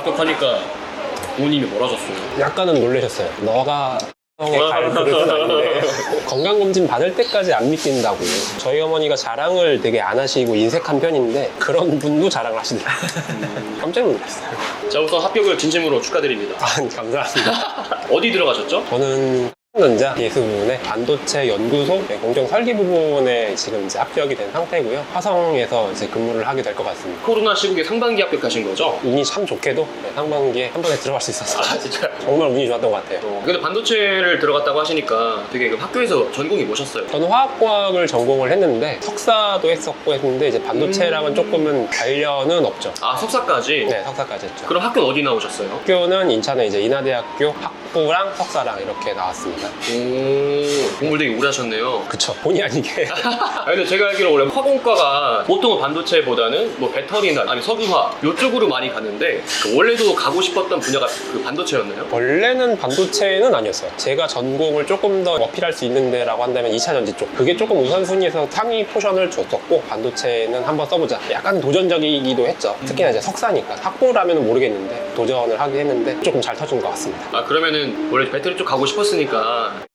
합격하니까 부모님이 뭐라 하셨어요? 약간은 놀라셨어요. 너가 형의 갈 그릇은 아닌데 건강검진 받을 때까지 안 믿긴다고 저희 어머니가 자랑을 되게 안 하시고 인색한 편인데 그런 분도 자랑을 하시더라고요 깜짝 놀랐어요 자 우선 합격을 진심으로 축하드립니다. 아, 감사합니다 어디 들어가셨죠? 저는 전자 예수 부분에 반도체 연구소 네, 공정 설계 부분에 지금 이제 합격이 된 상태고요 화성에서 이제 근무를 하게 될 것 같습니다 코로나 시국에 상반기 합격하신 거죠? 운이 참 좋게도 네, 상반기에 한 번에 들어갈 수 있어서 아 진짜. 정말 운이 좋았던 것 같아요 어, 근데 반도체를 들어갔다고 하시니까 되게 그 학교에서 전공이 뭐셨어요? 저는 화학과학을 전공을 했는데 석사도 했었고 했는데 이제 반도체랑은 조금은 관련은 없죠. 아 석사까지? 네, 석사까지 했죠. 그럼 학교는 어디 나오셨어요? 학교는 인천에 이제 인하대학교 학부랑 석사랑 이렇게 나왔습니다. 오 공부를 되게 오래 하셨네요. 그쵸. 본의 아니게. 아, 근데 제가 알기로 원래 화공과가 보통은 반도체보다는 뭐 배터리나 아니 석유화 이쪽으로 많이 가는데 그 원래도 가고 싶었던 분야가 그 반도체였나요? 원래는 반도체는 아니었어요. 제가 전공을 조금 더 어필할 수 있는 데라고 한다면 2차 전지 쪽. 그게 조금 우선순위에서 상위 포션을 줬었고 반도체는 한번 써보자. 약간 도전적이기도 했죠. 특히나 이제 석사니까. 학부라면 모르겠는데 도전을 하긴 했는데 조금 잘 터진 것 같습니다. 아 그러면은 원래 배터리 쪽 가고 싶었으니까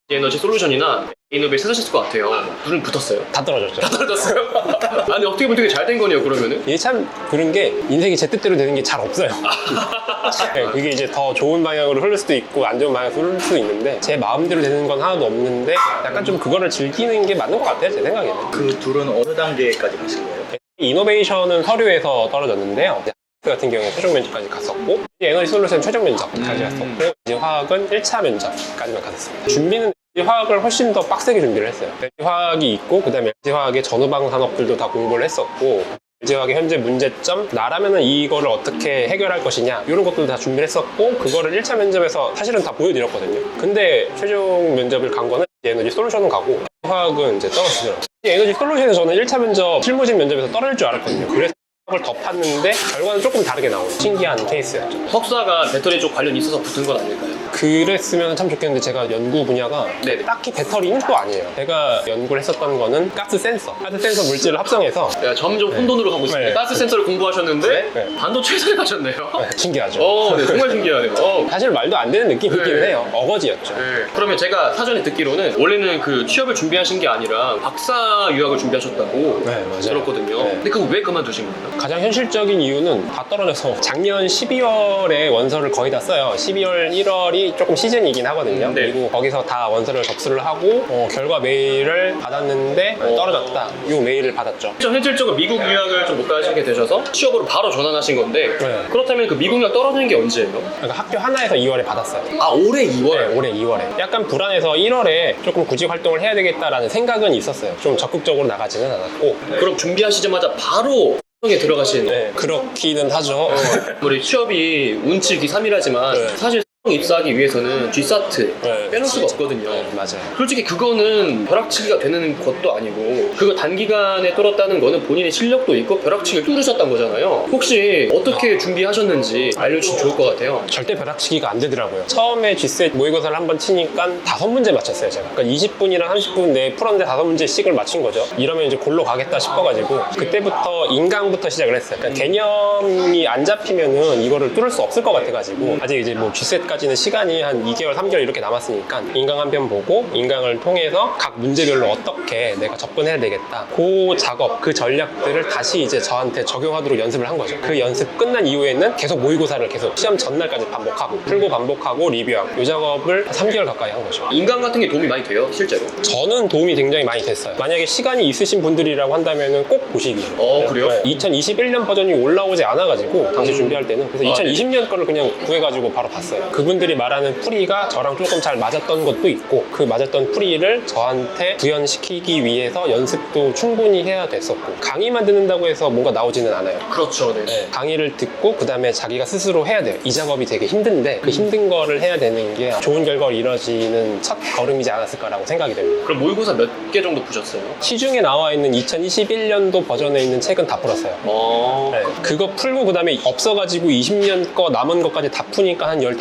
에너지 솔루션이나 이노벨 쓰셨을 것 같아요. 불은 붙었어요. 다 떨어졌죠. 다 떨어졌어요? 아니 어떻게 보면 되게 잘 된 거네요 그러면은. 이게 참 그런 게 인생이 제 뜻대로 되는 게 잘 없어요. 네, 그게 이제 더 좋은 방향으로 흐를 수도 있고 안 좋은 방향으로 흐를 수도 있는데 제 마음대로 되는 건 하나도 없는데 약간 좀 그거를 즐기는 게 맞는 것 같아요 제 생각에는. 그 둘은 어느 단계까지 가신 거예요? 이노베이션은 서류에서 떨어졌는데요. 이제 같은 경우에 최종 면접까지 갔었고 에너지 솔루션 최종 면접까지 갔었고 이제 화학은 1차 면접까지만 갔었습니다. 준비는 화학을 훨씬 더 빡세게 준비를 했어요. 화학이 있고 그다음에 화학의 전후방 산업들도 다 공부를 했었고 LG 화학의 현재 문제점 나라면은 이거를 어떻게 해결할 것이냐 이런 것들도 다 준비를 했었고 그거를 1차 면접에서 사실은 다 보여드렸거든요. 근데 최종 면접을 간 거는 에너지 솔루션은 가고 화학은 이제 떨어지더라고요. 이 에너지 솔루션에서 저는 1차 면접 실무진 면접에서 떨어질 줄 알았거든요. 그래서 더 팠는데 결과는 조금 다르게 나오는 신기한 케이스였죠. 석사가 배터리 쪽 관련 이 있어서 붙은 건 아닐까요? 그랬으면 참 좋겠는데 제가 연구 분야가 네네. 딱히 배터리는 또 아니에요. 제가 연구를 했었던 거는 가스 센서, 가스 센서 물질을 합성해서 야, 점점 혼돈으로 가고 있습니다. 네. 가스 센서를 공부하셨는데 네. 반도체 회사에 가셨네요. 신기하죠. 어, 네, 정말 신기하네요. 어. 사실 말도 안 되는 느낌이긴 네. 해요. 어거지였죠. 네. 그러면 제가 사전에 듣기로는 원래는 그 취업을 준비하신 게 아니라 박사 유학을 준비하셨다고 네, 맞아요. 들었거든요. 네. 근데 그거 왜 그만두신 거예요? 가장 현실적인 이유는 다 떨어져서 작년 12월에 원서를 거의 다 써요. 12월, 1월이 조금 시즌이긴 하거든요. 네. 그리고 거기서 다 원서를 접수를 하고 어, 결과 메일을 받았는데 떨어졌다. 이 메일을 받았죠. 좀 현실적으로 미국 유학을 좀 못 가시게 되셔서 취업으로 바로 전환하신 건데 네. 그렇다면 그 미국 유학 떨어지는 게 언제예요? 그러니까 학교 하나에서 2월에 받았어요. 아 올해 2월. 네, 올해 2월에. 약간 불안해서 1월에 조금 구직 활동을 해야 되겠다라는 생각은 있었어요. 좀 적극적으로 나가지는 않았고. 그럼 준비하시자마자 바로 에 들어가신 네, 그렇기는 하죠. 우리 취업이 운치 기삼이라지만 네. 사실 입사하기 위해서는 G사트 네. 빼놓을 수가 없거든요. 네, 맞아요. 솔직히 그거는 벼락치기가 되는 것도 아니고 그거 단기간에 뚫었다는 거는 본인의 실력도 있고 벼락치기를 뚫으셨다는 거잖아요. 혹시 어떻게 준비하셨는지 알려주시면 좋을 것 같아요. 절대 벼락치기가 안 되더라고요. 처음에 G셋 모의고사를 한 번 치니까 다섯 문제 맞췄어요, 제가. 그러니까 20분이랑 30분 내에 풀었는데 다섯 문제씩을 맞춘 거죠. 이러면 이제 골로 가겠다 싶어가지고 그때부터 인강부터 시작을 했어요. 그러니까 개념이 안 잡히면은 이거를 뚫을 수 없을 것 같아가지고 아직 이제 뭐 G셋까지 는 시간이 한 2개월, 3개월 이렇게 남았으니까 인강 한 편 보고 인강을 통해서 각 문제별로 어떻게 내가 접근해야 되겠다. 그 작업, 그 전략들을 다시 이제 저한테 적용하도록 연습을 한 거죠. 그 연습 끝난 이후에는 계속 모의고사를 계속 시험 전날까지 반복하고 풀고 반복하고 리뷰하고 이 작업을 3개월 가까이 한 거죠. 인강 같은 게 도움이 많이 돼요, 실제로. 저는 도움이 굉장히 많이 됐어요. 만약에 시간이 있으신 분들이라고 한다면 꼭 보시기. 어, 그래요? 2021년 버전이 올라오지 않아가지고 당시 음. 준비할 때는 그래서 아, 네. 2020년 거를 그냥 구해가지고 바로 봤어요. 그 분들이 말하는 풀이가 저랑 조금 잘 맞았던 것도 있고 그 맞았던 풀이를 저한테 구현시키기 위해서 연습도 충분히 해야 됐었고 강의만 듣는다고 해서 뭔가 나오지는 않아요. 그렇죠, 네. 네, 강의를 듣고 그 다음에 자기가 스스로 해야 돼요. 이 작업이 되게 힘든데 그 힘든 거를 해야 되는 게 좋은 결과로 이루어지는 첫 걸음이지 않았을까라고 생각이 됩니다. 그럼 모의고사 몇 개 정도 보셨어요? 시중에 나와 있는 2021년도 버전에 있는 책은 다 풀었어요. 어. 네, 그거 풀고 그 다음에 없어가지고 20년 거 남은 것까지 다 푸니까 한 15,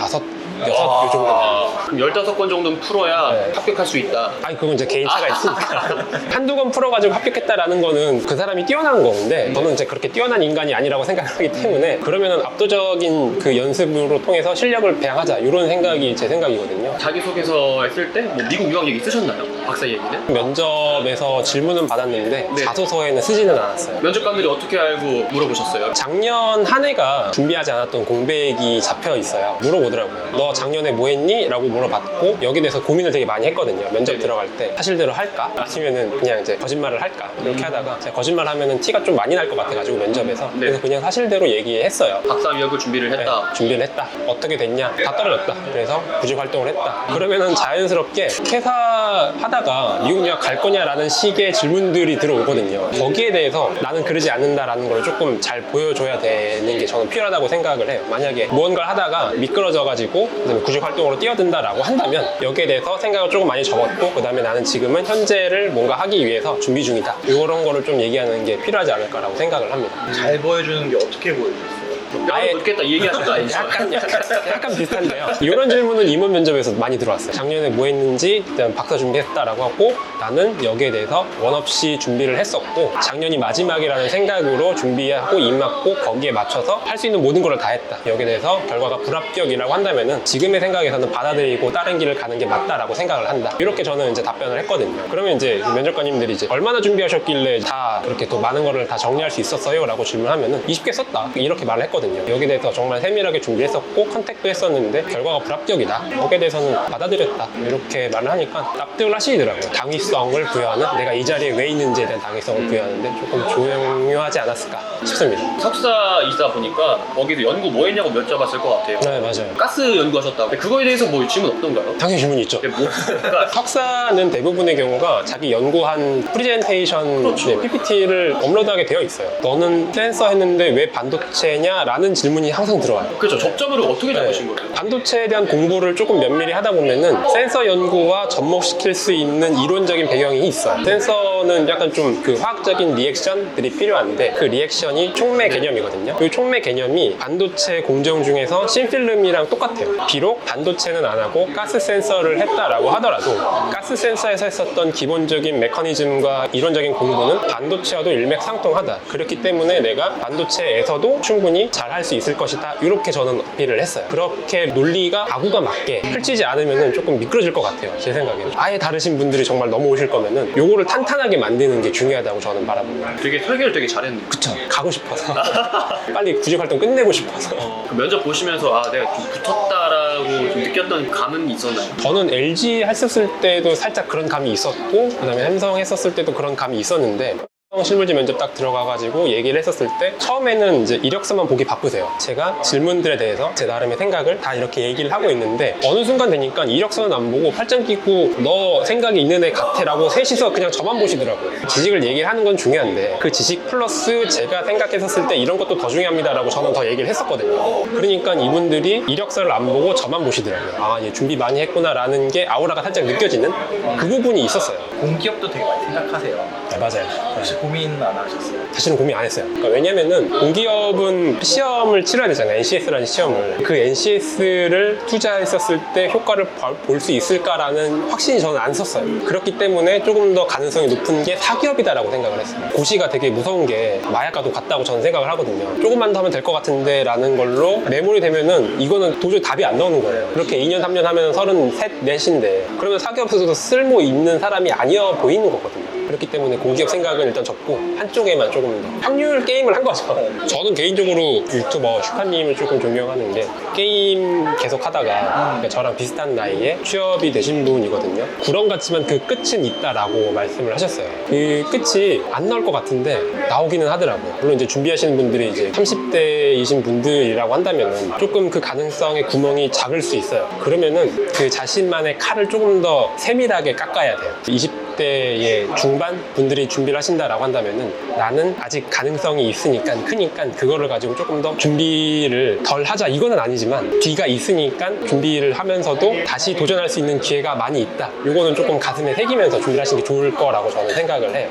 여섯 요 정도. 아, 그럼 15건 정도는 풀어야 네. 합격할 수 있다. 아니 그건 이제 개인차가 있으니까 한두 건 풀어가지고 합격했다라는 거는 그 사람이 뛰어난 거는데 저는 이제 그렇게 뛰어난 인간이 아니라고 생각하기 때문에 그러면은 압도적인 그 연습으로 통해서 실력을 배양하자 이런 생각이 제 생각이거든요. 자기소개서 했을 때 뭐 미국 유학 얘기 쓰셨나요? 박사 얘기는? 면접에서 질문은 받았는데 네. 자소서에는 쓰지는 않았어요. 면접관들이 어떻게 알고 물어보셨어요? 작년 한 해가 준비하지 않았던 공백이 잡혀 있어요. 물어보더라고요. 너 작년에 뭐 했니? 라고 물어봤고 여기에 대해서 고민을 되게 많이 했거든요. 면접 네네. 들어갈 때 사실대로 할까? 아니면은 그냥 이제 거짓말을 할까? 이렇게 하다가 제가 거짓말 하면은 티가 좀 많이 날 것 같아가지고 면접에서 네. 그래서 그냥 사실대로 얘기했어요. 박사 위학을 준비를 네, 했다. 준비를 했다. 어떻게 됐냐? 다 떨어졌다. 그래서 구직 활동을 했다. 그러면은 자연스럽게 회사 하다 가 미국 유학 갈 거냐라는 식의 질문들이 들어오거든요. 거기에 대해서 나는 그러지 않는다라는 걸 조금 잘 보여줘야 되는 게 저는 필요하다고 생각을 해요. 만약에 무언가를 하다가 미끄러져가지고 구직 활동으로 뛰어든다라고 한다면 여기에 대해서 생각을 조금 많이 접었고 그 다음에 나는 지금은 현재를 뭔가 하기 위해서 준비 중이다. 이런 거를 좀 얘기하는 게 필요하지 않을까라고 생각을 합니다. 잘 보여주는 게 어떻게 보여줬어요? 아예- 묻겠다 이 얘기하신 거 아니죠? 약간, 약간, 약간 비슷한데요. 이런 질문은 임원 면접에서 많이 들어왔어요. 작년에 뭐 했는지, 일단 박사 준비했다라고 하고, 나는 여기에 대해서 원 없이 준비를 했었고, 작년이 마지막이라는 생각으로 준비하고 입 맞고 거기에 맞춰서 할 수 있는 모든 걸 다 했다. 여기에 대해서 결과가 불합격이라고 한다면은 지금의 생각에서는 받아들이고 다른 길을 가는 게 맞다라고 생각을 한다. 이렇게 저는 이제 답변을 했거든요. 그러면 이제 면접관님들이 이제 얼마나 준비하셨길래 다 그렇게 또 많은 거를 다 정리할 수 있었어요? 라고 질문하면은 20개 썼다. 이렇게 말을 했거든요. 여기에 대해서 정말 세밀하게 준비했었고 컨택도 했었는데 결과가 불합격이다. 거기에 대해서는 받아들였다. 이렇게 말을 하니까 납득을 하시더라고요. 당위성을 부여하는 내가 이 자리에 왜 있는지에 대한 당위성을 부여하는데 조금 중요하지 않았을까 싶습니다. 석사이다 보니까 거기도 연구 뭐 했냐고 여쭤봤을 것 같아요. 네, 맞아요. 가스 연구하셨다고. 근데 그거에 대해서 뭐 질문 없던가요? 당연히 질문이 있죠. 근데 뭐, 그러니까 석사는 대부분의 경우가 자기 연구한 프리젠테이션 그렇죠. 네, PPT를 업로드하게 되어 있어요. 너는 센서 했는데 왜 반도체냐? 라는 질문이 항상 들어와요. 그렇죠. 접점을 어떻게 네. 잡으신 거예요? 반도체에 대한 공부를 조금 면밀히 하다 보면은 센서 연구와 접목시킬 수 있는 이론적인 배경이 있어요. 센서는 약간 좀 그 화학적인 리액션들이 필요한데 그 리액션이 촉매 개념이거든요. 그 촉매 개념이 반도체 공정 중에서 신필름이랑 똑같아요. 비록 반도체는 안 하고 가스 센서를 했다라고 하더라도 가스 센서에서 했었던 기본적인 메커니즘과 이론적인 공부는 반도체와도 일맥상통하다. 그렇기 때문에 내가 반도체에서도 충분히 잘 할 수 있을 것이다. 이렇게 저는 어필을 했어요. 그렇게 논리가 가구가 맞게 펼치지 않으면 조금 미끄러질 것 같아요. 제 생각에는. 아예 다르신 분들이 정말 넘어오실 거면은 요거를 탄탄하게 만드는 게 중요하다고 저는 바라봅니다. 되게 설계를 되게 잘했네요. 그쵸. 가고 싶어서. 빨리 구직 활동 끝내고 싶어서. 그 면접 보시면서 아 내가 좀 붙었다라고 좀 느꼈던 감은 있었나요? 저는 LG 했었을 때도 살짝 그런 감이 있었고 그다음에 삼성 했었을 때도 그런 감이 있었는데 실물지 면접 딱 들어가가지고 얘기를 했었을 때 처음에는 이제 이력서만 보기 바쁘세요. 제가 질문들에 대해서 제 나름의 생각을 다 이렇게 얘기를 하고 있는데 어느 순간 되니까 이력서는 안 보고 팔짱 끼고 너 생각이 있는 애 같아라고 셋이서 그냥 저만 보시더라고요. 지식을 얘기를 하는 건 중요한데 그 지식 플러스 제가 생각했었을 때 이런 것도 더 중요합니다라고 저는 더 얘기를 했었거든요. 그러니까 이분들이 이력서를 안 보고 저만 보시더라고요. 아, 얘 준비 많이 했구나라는 게 아우라가 살짝 느껴지는 그 부분이 있었어요. 공기업도 되게 많이 생각하세요. 네, 맞아요. 고민 안 하셨어요? 사실은 고민 안 했어요. 그러니까 왜냐면은 공기업은 시험을 치러야 되잖아요. NCS라는 시험을. 그 NCS를 투자했었을 때 효과를 볼 수 있을까라는 확신이 저는 안 섰어요. 그렇기 때문에 조금 더 가능성이 높은 게 사기업이다라고 생각을 했어요. 고시가 되게 무서운 게 마약과도 같다고 저는 생각을 하거든요. 조금만 더 하면 될 것 같은데 라는 걸로 매몰이 되면은 이거는 도저히 답이 안 나오는 거예요. 그렇게 2년, 3년 하면 33, 4인데 그러면 사기업에서도 쓸모 있는 사람이 아니어 보이는 거거든요. 그렇기 때문에 공기업 생각은 일단 접고 한쪽에만 조금 더 확률 게임을 한 거죠. 저는 개인적으로 유튜버 슈카님을 조금 존경하는 게 게임 계속 하다가 그러니까 저랑 비슷한 나이에 취업이 되신 분이거든요. 구렁 같지만 그 끝은 있다라고 말씀을 하셨어요. 그 끝이 안 나올 것 같은데 나오기는 하더라고요. 물론 이제 준비하시는 분들이 이제 30대이신 분들이라고 한다면은 조금 그 가능성의 구멍이 작을 수 있어요. 그러면은 그 자신만의 칼을 조금 더 세밀하게 깎아야 돼요. 20대의 중반 분들이 준비를 하신다라고 한다면은 나는 아직 가능성이 있으니까 크니까 그거를 가지고 조금 더 준비를 덜 하자 이거는 아니지만 뒤가 있으니까 준비를 하면서도 다시 도전할 수 있는 기회가 많이 있다. 이거는 조금 가슴에 새기면서 준비를 하시는 게 좋을 거라고 저는 생각을 해요.